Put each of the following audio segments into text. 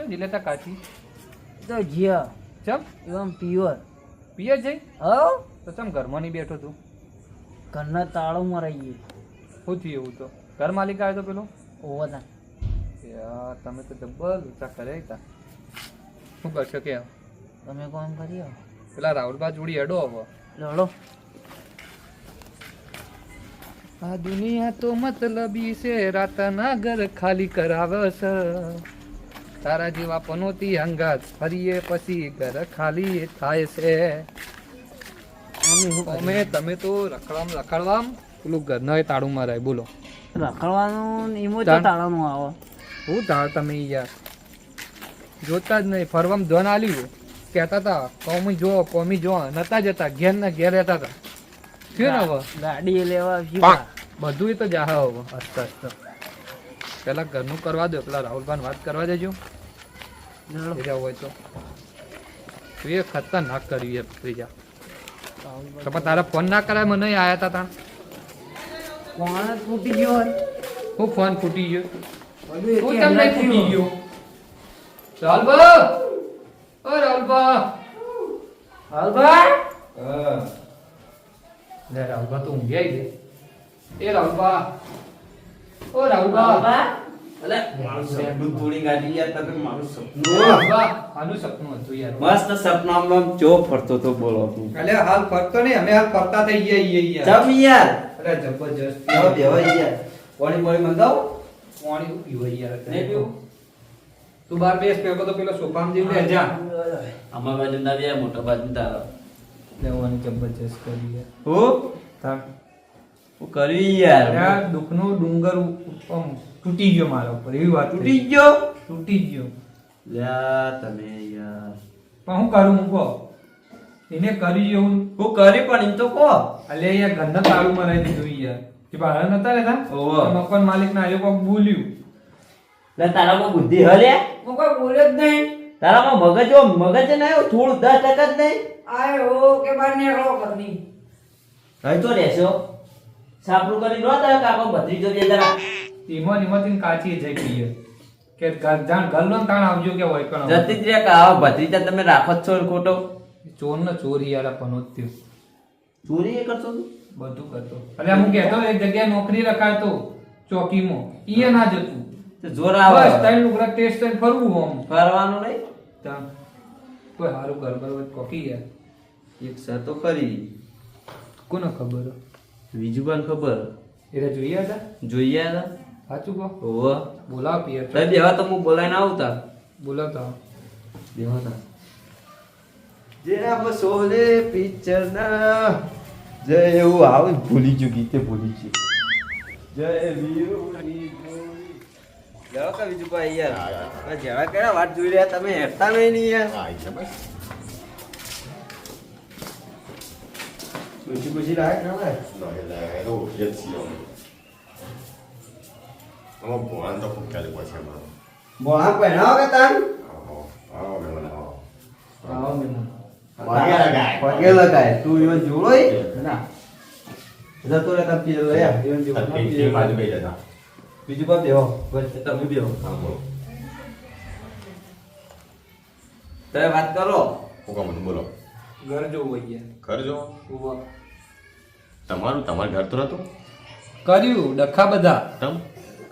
શું જીલેતા કાચી. તો જીયા. ચમ? એમ પ્યોર પિયર જઈ હ. તો ચમ ઘરમાં નહીં બેઠો તું? ઘરના તાળું મરાઈએ શું થયું એવું તો? ઘર માલિક આવ્યો તો પેલો? ઓવાના યાર તમે તો ડબલ ઊંચા કરે તા. શું કરશો કે? તમે કોમ કરી પેલા રાહુલબા જોડી અડો હવે. લડો. આ દુનિયા તો મતલબી છે રાતના ઘર ખાલી કરાવે છે. તારા જેવા પનોતી હંગાત ફરીએ પછી ઘર ખાલી થાય છે. અમે તમે તો રખડવામ રખડવામ પેલું ઘરના તાળું મારાય બોલો. રખડવાનું એમાં તો તાળાનું આવો. હું તાળ તમે યાર. જોતા જ નહીં ફરવામાં ધન આલ્યું કહેતા હતા કોમી જો કોમી જો. નતા જતા ઘેર ને ઘેર રહેતા હતા. થયું ને હવે ગાડી લેવા બધું તો જાહ હવે અસ્ત હસતા પેલા ઘરનું કરવા દો પેલા રાહુલભાઈ વાત કરવા દેજો. લડો હોય તો. એ ખતરનાક કર્યું એ ત્રીજા તો તારા ફોન ના કરાય મને આયા હતા તાણ. કોણ તૂટી ગયો હું ફોન ફૂટી ગયો. હું તમને ફૂટી ગયો. રાહુલભા! ઓ રાહુલભા! તો ઊંઘી આવી ગઈ એ રાહુલભા! ઓ રાહુલભા હાલભાઈ સપનું થોડી ગાડી યાર તમે મારું સપનું. રાહુલભા આનું સપનું હતું યાર. મસ્ત સપનામાં ચો ફરતો તો બોલો તું. અલે હાલ ફરતો નહીં અમે હાલ ફરતા થઈ ગયા ઈએ યાર ચમ યાર. અરે જબરજસ્ત. બેહો બેહો યાર. પાણી પાણી મંગાવો. પાણી પીવાય યાર નહીં પીવું? તું બાર બેસ પેલો તો પેલો સોફામાં જઈને અમાર બાજુ ના બે મોટા બાજુ તારો. લેવાની જબરજસ્ત કરી યાર. હું? તાર હું કરી યાર. યાર દુઃખનો ડુંગર તૂટી ગયો મારા ઉપર એવી વાત તૂટી. ગયો? તૂટી ગયો. લ્યા તમે યાર. પણ હું કરું હું કહો. એને કરી એવું હું. કરી પણ એમ તો કહો. અલે યાર ઘરના તારું મરાઈ દીધું યાર. કે બહાર નતા રહેતા ઓહો. તો મકાન માલિક ના આવ્યો કોક બોલ્યું. લે તારામાં બુદ્ધિ હલે હું કોઈ બોલ્યો જ નહીં. તારામાં મગજ હો, મગજ ને આવ્યો? થોડું દસ ટકા જ નહીં? આયો કે બાર રો કરની રહી તો રહેશો. સાપડું કરી નો તારા કાકો બધી જગ્યાએ જરા. ઈમો ને એમાંથી કાચી જઈ ગઈ કે જાણ ને તાણ આવજો કે હોય પણ જતી જ રે કે આવા ભત્રીજા તમે રાખો છો ખોટો. ચોર ને ચોરી યાર પનોત્યો ચોરી એ કરતો તું? બધું કરતો. અરે હું કહેતો એક જગ્યાએ નોકરી રખાતો ચોકીમાં. ઈએ ના જતું. તો જોર બસ આવે ત્રણ લુગડા ટેસ્ટ કરીને ફરવું હોમ. ફરવાનું નહીં? તા. કોઈ સારું ઘર બર હોય તો કોકી યાર. એક સર તો કરી કોને ખબર? બીજું પણ ખબર? એટલે જોઈએ હતા? જોઈએ હતા? સાચું કહો. ઓહો. બોલાવ પિયર તઈ બેવા તો હું બોલાઈને આવતા. બોલાવતા જે આમ સોલે પિક્ચર ના. જય એવું આવે ભૂલી ગયું ગીતે ભૂલી ગયું. જય વીરુની જવા કા બીજું ભાઈ યાર? જવા કેડા વાત જોઈ રહ્યા તમે? હેરતા નહીં ની યાર ખુશી ખુશી લાગે ના ભાઈ બોલા પહેરાવો કે તાન આવો મહેમાન પગે લગાય તું યો જોડો ઈ? ના જતો રે તમે પીલો યાર યો જોડો ના પીલો. બીજું પણ બેહો બસ તમે બેહો તમે વાત કરો બોલો ઘર જોવું હોય યાર ઘર જો ઉવ્વ. તમારું તમારું ઘર તો નતું? કર્યું ડખા બધા. તમ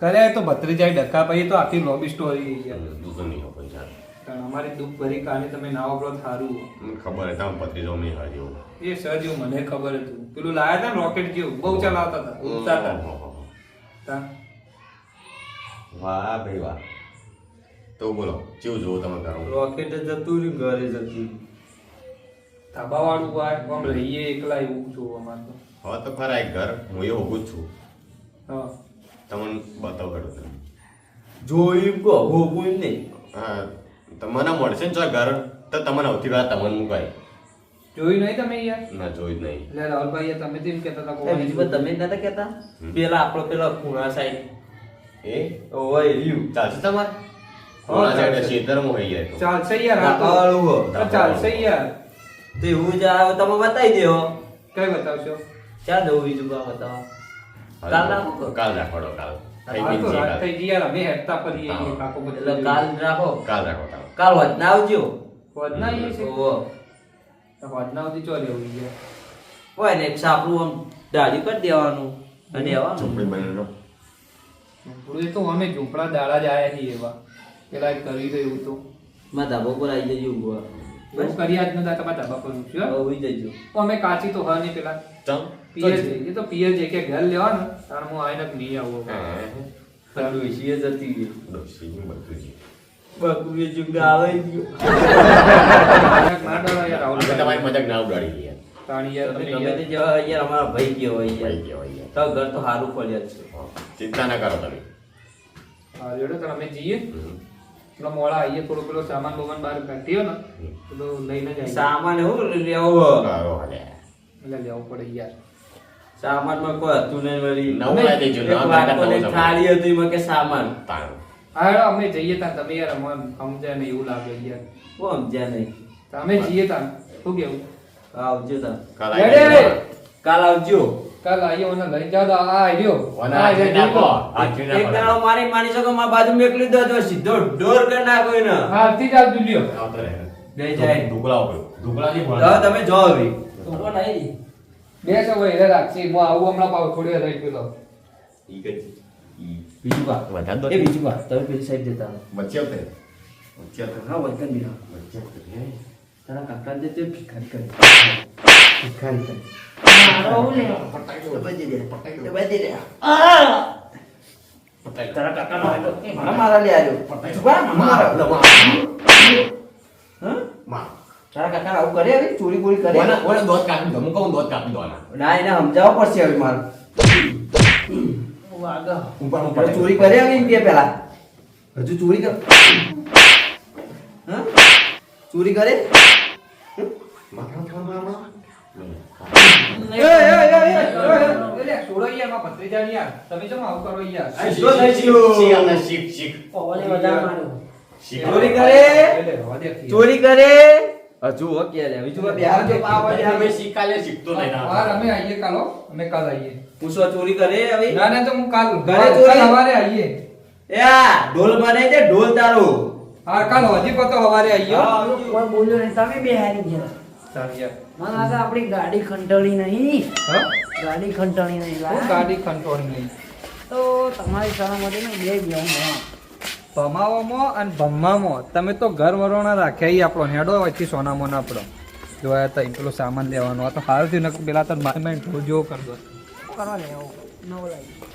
કર્યા તો ભત્રીજાએ ડખા પછી તો આખી લોબી સ્ટોરી યાર દુઃખ નહીં હોય પૈસા પણ અમારી દુઃખ ભરી કહાની તમે ના વાપરો થારું મને ખબર હે તમે નહીં નહીં જેવું. એ સર જેવું મને ખબર હતું. પેલું લાયા હતા ને રોકેટ જેવું બહુ ચલાવતા હતા ઉડતા હતા. તા. વાહ ભાઈ વાહ. તો બોલો કેવું જોવો તમે ઘર? રોકેટ જતું રહ્યું ઘરે જતું ધાબાવાળું હોય આમ રહીએ એકલા એવું છું અમારે તો હવે તો ખરા એક ઘર હું એ ઊભું છું. હા. તમને બતાવ કાઢો તમે જોયું કો હોવું નહીં. હા તમને મળશે ને જો ઘર તો તમને સૌથી વાર તમને મુકાય જોયું નહીં તમે યાર ના જોયું જ નહીં. એટલે રાહુલભાઈ તમે તેમ કહેતા હતા કોઈ બીજું પણ તમે નતા કહેતા? પેલા આપણો પેલા ખૂણા સાઈડ એ? ઓય રહ્યું. ચાલશે તમારે. ખેતરમાં હોય યાર ચાલશે. યાર ચાલશે યાર. તો એવું જ આવે તમે બતાવી દેવો કઈ બતાવશો? ક્યાં જવું બીજું કામ બતાવો. કાલ રાખો. કાલ તો રાખો. કાલ રાખો કાલ. કાલ વધના આવજો. વધના આવીએ છીએ? ઓહો. તો વધના સુધી ચો લેવું હોય ને સાપડું આમ દાઢી કરી દેવાનું અને આવવાનું તો અમે ઝૂંપડા દાડા જ આયા છીએ એવા. પેલા કરી એવું તો. મારા ધાબા પર આવી જજો ઊંઘવા. કર્યા જ નતા તમારા ધાબા પર ઉઠ્યો હોઈ જજો તો અમે કાચી તો હા નહીં પેલા. તમ પિયર જઈએ તો પિયર જે કે ઘર લેવા તાણ હું આવીને જ નહીં આવું હા. વિશે જતી ગઈ. ડોસી બધું છે બકુએ જુગા આવે ગયો. મજાક ના યાર રાહુલ તમારી મજાક ના ઉડાડી યાર તાણી યાર ગમે તે યાર યાર અમારા ભાઈ ગયો હોય યાર. તો ઘર તો સારું ખોલ્યા છે. ચિંતા ના કરો તમે. હા જોડો તો અમે જઈએ. પેલો મોડા આવીએ થોડો પેલો સામાન બોમાન બહાર કાઢીયો ને પેલો લઈને જ સામાન એવું લેવો. એટલે લેવું પડે યાર. સામાનમાં કોઈ હતું નહીં વળી. નવું દેજો, એક નવા વાટકો નવું ને સામાન. થાળી હતી એમાં કે સામાન? હા અમે જઈએ તા તમે યાર અમને સમજ્યા ને એવું લાગે યાર. કોણ સમજ્યા નહીં. અમે જઈએ તા શું કેવું? આવજો તા કાલ આવી આવજો કાલ આવીએ ઓને લઈ જાવ તો આ આવ્યો ઓના દીપો આ હાથે એક. દાડો મારી માની શકો માં બાજુ મેકલી દો તો સીધો ડોર કરી નાખો એને હા આવતી જાવ આવજો આવતો રહે. બે જાય. ઢોકળા ઉપર. ઢોકળાથી હવે ભણો. તમે જો હવે બે સૌ રે રાખસી હું આવું હમણાં પાવ થોડી રહી પેલો ઈ કે- બીજું કા વધારે દો. એ બીજું કા તમે પેલી સાઈડ જતા રહો. વચ્ચે આવતે. વચ્ચે આવતે. હા વચન બી હા વચ્ચે આવતે. તારા કાકા દે તે ભિખારી કરે ભિખારી કરે. મારા મારા લે આજો મારા હા માં. તારા કાકા આવું કરે હવે ચોરી બોરી કરે ઓના- ઓના કાપી દો. કહું દોત કાપી દો. ના એને પડશે હવે મારે ઉપર હું હવે ચોરી કરે હવે બે પેલા હજુ ચોરી કર હા ચોરી કરે માં, માં, માં, માં, માં. એ, એ, એ, એ, એ, એ. એટલે છોડો યારમાં ભત્રીજા ને યાર તમે કેમ આવું કરો યાર આ સીધો થઈ ગયો. શીખ, આમને શીખ, શીખ. શીખ. ચોરી કરે. ચોરી હજુ હો કે લે બીજું બિહાર જો પાવ ભાઈ, અમે શીખ શીખતો નહીં ના. બાર અમે આવીએ કાલો અમે કાલ આઈએ પૂછવા ચોરી કરે હવે ના ના તો હું કાલ ઘરે ચોરી? સવારે આઈએ એ આ ઢોલ બને છે ઢોલ તારો હા કાલ હજી પતો સવારે આવીએ હા. બોલ્યો નહીં તમે બે હારી ગયા મને લાગે આપણી ગાડી ખંટળી નહીં. ગાડી ખંટણી નહીં ગાડી કંટ્રોલ નહીં. તો તમારી સલામતી ને બે વ્યવહાર ભમાવામાં અને ભમવામાં તમે તો ઘર વરોણા રાખ્યા ઈ આપણો હેડો હોયથી સોનામાં આપણો. જોયા તા પેલો સામાન લેવાનો આ તો હાલ થયું પેલા તો મારી ઢોલ જેવો કરતો કરવા લેવો? નવો લાવી